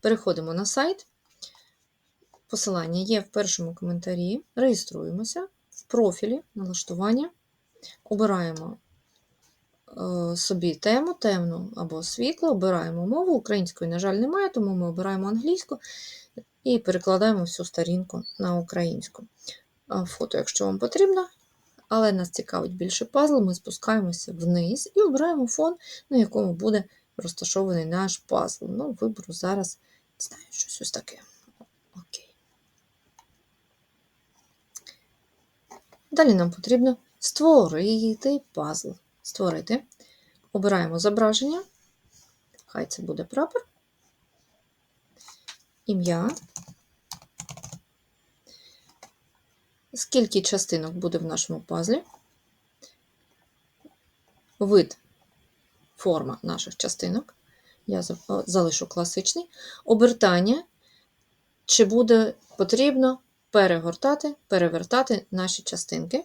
Переходимо на сайт. Посилання є в першому коментарі. Реєструємося в профілі налаштування. Обираємо е, собі тему, темну або світло, обираємо мову. Української, на жаль, немає, тому ми обираємо англійську і перекладаємо всю сторінку на українську. Фото, якщо вам потрібно, але нас цікавить більше пазл, ми спускаємося вниз і обираємо фон, на якому буде розташований наш пазл. Ну, виберу зараз, не знаю, щось ось таке. Окей. Далі нам потрібно створити пазл. Створити. Обираємо зображення. Хай це буде прапор. Ім'я. Скільки частинок буде в нашому пазлі? Вид, форма наших частинок. Я залишу класичний. Обертання. Чи буде потрібно перегортати, перевертати наші частинки.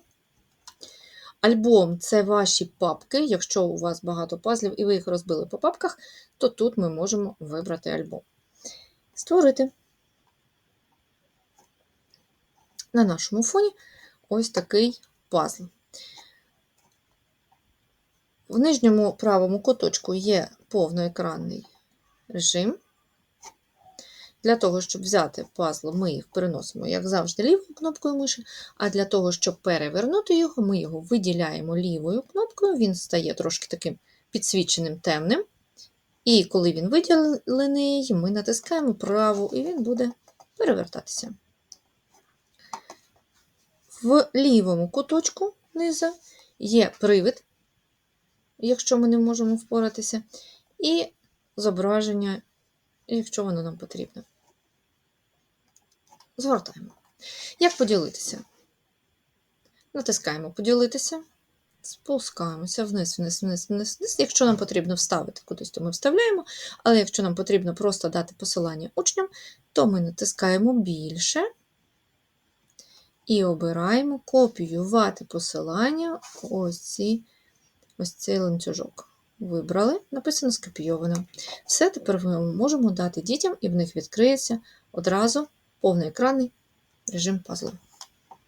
Альбом це ваші папки. Якщо у вас багато пазлів і ви їх розбили по папках, то тут ми можемо вибрати альбом. Створити. На нашому фоні ось такий пазл. В нижньому правому куточку є повноекранний режим. Для того, щоб взяти пазл, ми їх переносимо, як завжди, лівою кнопкою миші, а для того, щоб перевернути його, ми його виділяємо лівою кнопкою, він стає трошки таким підсвіченим темним. І коли він виділений, ми натискаємо праву, і він буде перевертатися. В лівому куточку низу є привид, якщо ми не можемо впоратися, і зображення, якщо воно нам потрібно. Згортаємо. Як поділитися? Натискаємо поділитися, спускаємося вниз, вниз, вниз, вниз, вниз. Якщо нам потрібно вставити кудись, то ми вставляємо. Але якщо нам потрібно просто дати посилання учням, то ми натискаємо більше і обираємо копіювати посилання ось, ці, ось цей ланцюжок. Вибрали, написано скопійовано. Все, тепер ми можемо дати дітям, і в них відкриється одразу повноекранний режим пазлу.